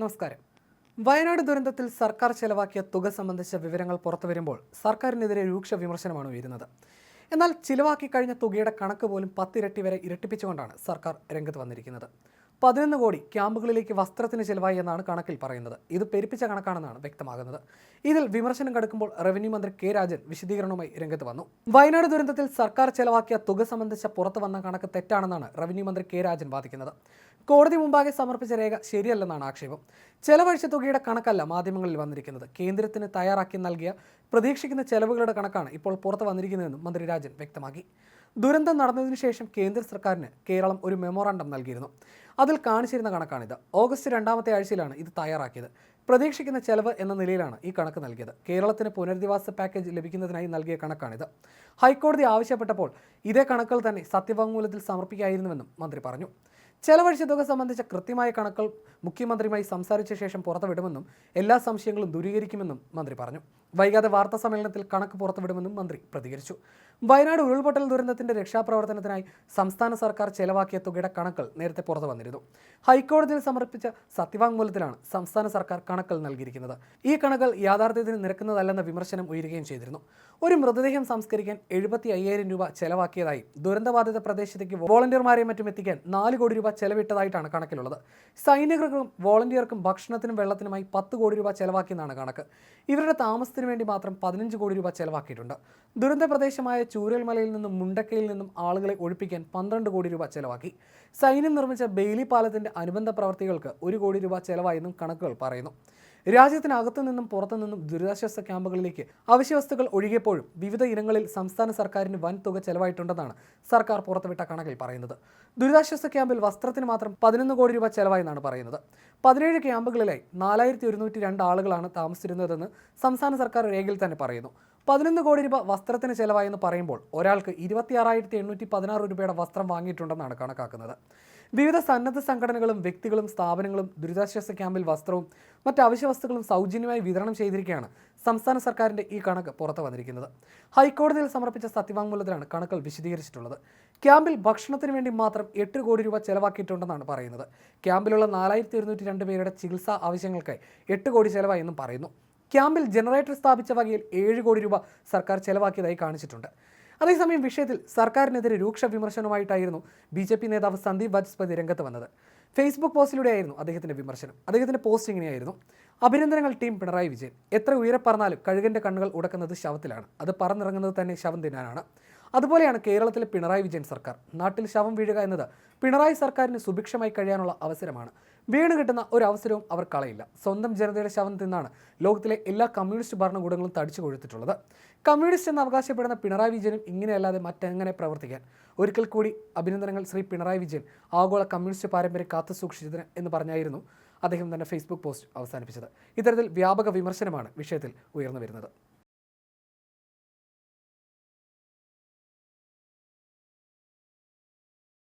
നമസ്കാരം. വയനാട് ദുരന്തത്തിൽ സർക്കാർ ചെലവാക്കിയ തുക സംബന്ധിച്ച വിവരങ്ങൾ പുറത്തു വരുമ്പോൾ സർക്കാരിനെതിരെ രൂക്ഷ വിമർശനമാണ് ഉയരുന്നത്. എന്നാൽ ചിലവാക്കി കഴിഞ്ഞ തുകയുടെ കണക്ക് പോലും പത്തിരട്ടി വരെ ഇരട്ടിപ്പിച്ചുകൊണ്ടാണ് സർക്കാർ രംഗത്ത് വന്നിരിക്കുന്നത്. പതിനൊന്ന് കോടി ക്യാമ്പുകളിലേക്ക് വസ്ത്രത്തിന് ചെലവായി എന്നാണ് കണക്കിൽ പറയുന്നത്. ഇത് പെരുപ്പിച്ച കണക്കാണെന്നാണ് വ്യക്തമാകുന്നത്. ഇതിൽ വിമർശനം കടക്കുമ്പോൾ റവന്യൂ മന്ത്രി കെ രാജൻ വിശദീകരണവുമായി രംഗത്ത് വന്നു. വയനാട് ദുരന്തത്തിൽ സർക്കാർ ചെലവാക്കിയ തുക സംബന്ധിച്ച പുറത്തു വന്ന കണക്ക് തെറ്റാണെന്നാണ് റവന്യൂ മന്ത്രി കെ രാജൻ വാദിക്കുന്നത്. കോടതി മുമ്പാകെ സമർപ്പിച്ച രേഖ ശരിയല്ലെന്നാണ് ആക്ഷേപം. ചെലവഴിച്ച തുകയുടെ കണക്കല്ല മാധ്യമങ്ങളിൽ വന്നിരിക്കുന്നത്. കേന്ദ്രത്തിന് തയ്യാറാക്കി നൽകിയ പ്രതീക്ഷിക്കുന്ന ചെലവുകളുടെ കണക്കാണ് ഇപ്പോൾ പുറത്തു വന്നിരിക്കുന്നതെന്നും മന്ത്രി രാജൻ വ്യക്തമാക്കി. ദുരന്തം നടന്നതിനു ശേഷം കേന്ദ്ര സർക്കാരിന് കേരളം ഒരു മെമ്മോറാണ്ടം നൽകിയിരുന്നു. അതിൽ കാണിച്ചിരുന്ന കണക്കാണിത്. ഓഗസ്റ്റ് രണ്ടാമത്തെ ആഴ്ചയിലാണ് ഇത് തയ്യാറാക്കിയത്. പ്രതീക്ഷിക്കുന്ന ചെലവ് എന്ന നിലയിലാണ് ഈ കണക്ക് നൽകിയത്. കേരളത്തിന് പുനരധിവാസ പാക്കേജ് ലഭിക്കുന്നതിനായി നൽകിയ കണക്കാണിത്. ഹൈക്കോടതി ആവശ്യപ്പെട്ടപ്പോൾ ഇതേ കണക്കുകൾ തന്നെ സത്യവാങ്മൂലത്തിൽ സമർപ്പിക്കായിരുന്നുവെന്നും മന്ത്രി പറഞ്ഞു. ചെലവഴിച്ച തുക സംബന്ധിച്ച കൃത്യമായ കണക്കുകൾ മുഖ്യമന്ത്രിയുമായി സംസാരിച്ച ശേഷം പുറത്തുവിടുമെന്നും എല്ലാ സംശയങ്ങളും ദൂരീകരിക്കുമെന്നും മന്ത്രി പറഞ്ഞു. വൈകാതെ വാർത്താ സമ്മേളനത്തിൽ കണക്ക് പുറത്തുവിടുമെന്നും മന്ത്രി പ്രതികരിച്ചു. വയനാട് ഉരുൾപൊട്ടൽ ദുരന്തത്തിന്റെ രക്ഷാപ്രവർത്തനത്തിനായി സംസ്ഥാന സർക്കാർ ചെലവാക്കിയ തുകയുടെ കണക്കുകൾ നേരത്തെ പുറത്തു വന്നിരുന്നു. ഹൈക്കോടതിയിൽ സമർപ്പിച്ച സത്യവാങ്മൂലത്തിലാണ് സംസ്ഥാന സർക്കാർ കണക്കുകൾ നൽകിയിരിക്കുന്നത്. ഈ കണക്കുകൾ യാഥാർത്ഥ്യത്തിന് നിരക്കുന്നതല്ലെന്ന വിമർശനം ഉയരുകയും ചെയ്തിരുന്നു. ഒരു മൃതദേഹം സംസ്കരിക്കാൻ എഴുപത്തി അയ്യായിരം രൂപ ചെലവാക്കിയതായി ദുരന്തബാധിത പ്രദേശത്തേക്ക് വോളണ്ടിയർമാരെയും മറ്റും എത്തിക്കാൻ നാല് കോടി രൂപ ചെലവിട്ടതായിട്ടാണ് കണക്കിലുള്ളത്. സൈനികർക്കും വോളണ്ടിയർക്കും ഭക്ഷണത്തിനും വെള്ളത്തിനുമായി പത്ത് കോടി രൂപ ചെലവാക്കിയെന്നാണ് കണക്ക്. ഇവരുടെ താമസത്തിന് വേണ്ടി മാത്രം പതിനഞ്ച് കോടി രൂപ ചെലവാക്കിയിട്ടുണ്ട്. ദുരന്ത പ്രദേശമായ ചൂരൽമലയിൽ നിന്നും മുണ്ടക്കയിൽ നിന്നും ആളുകളെ ഒഴിപ്പിക്കാൻ പന്ത്രണ്ട് കോടി രൂപ ചെലവാക്കി. സൈന്യം നിർമ്മിച്ച ബെയിലി പാലത്തിന്റെ അനുബന്ധ പ്രവർത്തികൾക്ക് ഒരു കോടി രൂപ ചെലവായെന്നും കണക്കുകൾ പറയുന്നു. രാജ്യത്തിനകത്തു നിന്നും പുറത്തു നിന്നും ദുരിതാശ്വാസ ക്യാമ്പുകളിലേക്ക് അവശ്യവസ്തുക്കൾ ഒഴികെപ്പോഴും വിവിധ ഇനങ്ങളിൽ സംസ്ഥാന സർക്കാരിന് വൻ തുക ചെലവായിട്ടുണ്ടെന്നാണ് സർക്കാർ പുറത്തുവിട്ട കണക്കിൽ പറയുന്നത്. ദുരിതാശ്വാസ ക്യാമ്പിൽ വസ്ത്രത്തിന് മാത്രം പതിനൊന്ന് കോടി രൂപ ചെലവായെന്നാണ് പറയുന്നത്. പതിനേഴ് ക്യാമ്പുകളിലായി നാലായിരത്തി ഒരുന്നൂറ്റി രണ്ട് ആളുകളാണ് താമസിച്ചിരുന്നതെന്ന് സംസ്ഥാന സർക്കാർ രേഖയിൽ തന്നെ പറയുന്നു. പതിനൊന്ന് കോടി രൂപ വസ്ത്രത്തിന് ചെലവായെന്ന് പറയുമ്പോൾ ഒരാൾക്ക് ഇരുപത്തിയാറായിരത്തി എണ്ണൂറ്റി പതിനാറ് രൂപയുടെ വസ്ത്രം വാങ്ങിയിട്ടുണ്ടെന്നാണ് കണക്കാക്കുന്നത്. വിവിധ സന്നദ്ധ സംഘടനകളും വ്യക്തികളും സ്ഥാപനങ്ങളും ദുരിതാശ്വാസ ക്യാമ്പിൽ വസ്ത്രവും മറ്റ് അവശ്യ വസ്തുക്കളും സൗജന്യമായി വിതരണം ചെയ്തിരിക്കുകയാണ് സംസ്ഥാന സർക്കാരിന്റെ ഈ കണക്ക് പുറത്തു വന്നിരിക്കുന്നത്. ഹൈക്കോടതിയിൽ സമർപ്പിച്ച സത്യവാങ്മൂലത്തിലാണ് കണക്കുകൾ വിശദീകരിച്ചിട്ടുള്ളത്. ക്യാമ്പിൽ ഭക്ഷണത്തിന് വേണ്ടി മാത്രം എട്ട് കോടി രൂപ ചെലവാക്കിയിട്ടുണ്ടെന്നാണ് പറയുന്നത്. ക്യാമ്പിലുള്ള നാലായിരത്തി ഒരുന്നൂറ്റി രണ്ട് പേരുടെ ചികിത്സാ ആവശ്യങ്ങൾക്കായി എട്ട് കോടി ചെലവായി എന്നും പറയുന്നു. ക്യാമ്പിൽ ജനറേറ്റർ സ്ഥാപിച്ച വകയിൽ ഏഴ് കോടി രൂപ സർക്കാർ ചെലവാക്കിയതായി കാണിച്ചിട്ടുണ്ട്. അതേസമയം വിഷയത്തിൽ സർക്കാരിനെതിരെ രൂക്ഷ വിമർശനവുമായിട്ടായിരുന്നു ബി ജെ പി നേതാവ് സന്ദീപ് വാജ്പതി രംഗത്ത് വന്നത്. ഫേസ്ബുക്ക് പോസ്റ്റിലൂടെയായിരുന്നു അദ്ദേഹത്തിന്റെ വിമർശനം. അദ്ദേഹത്തിന്റെ പോസ്റ്റ് ഇങ്ങനെയായിരുന്നു. അഭിനന്ദനങ്ങൾ ടീം പിണറായി വിജയൻ. എത്ര ഉയരെ പറഞ്ഞാലും കഴുകന്റെ കണ്ണുകൾ ഉടക്കുന്നത് ശവത്തിലാണ്. അത് പറന്നിറങ്ങുന്നത് തന്നെ ശവം തിന്നാനാണ്. അതുപോലെയാണ് കേരളത്തിലെ പിണറായി വിജയൻ സർക്കാർ. നാട്ടിൽ ശവം വീഴുക എന്നത് പിണറായി സർക്കാരിന് സുഭിക്ഷമായി കഴിയാനുള്ള അവസരമാണ്. വീണ് കിട്ടുന്ന ഒരു അവസരവും അവർ കളയില്ല. സ്വന്തം ജനതയുടെ ശവം തിന്നാണ് ലോകത്തിലെ എല്ലാ കമ്മ്യൂണിസ്റ്റ് ഭരണകൂടങ്ങളും തടിച്ചു കൊഴുത്തിട്ടുള്ളത്. കമ്മ്യൂണിസ്റ്റ് എന്ന് അവകാശപ്പെടുന്ന പിണറായി വിജയനും ഇങ്ങനെയല്ലാതെ മറ്റെങ്ങനെ പ്രവർത്തിക്കാൻ? ഒരിക്കൽ കൂടി അഭിനന്ദനങ്ങൾ ശ്രീ പിണറായി വിജയൻ ആഗോള കമ്മ്യൂണിസ്റ്റ് പാരമ്പര്യം കാത്തു സൂക്ഷിച്ചതിന് എന്ന് പറഞ്ഞായിരുന്നു അദ്ദേഹം തന്നെ ഫേസ്ബുക്ക് പോസ്റ്റ് അവസാനിപ്പിച്ചത്. ഇത്തരത്തിൽ വ്യാപക വിമർശനമാണ് വിഷയത്തിൽ ഉയർന്നു വരുന്നത്.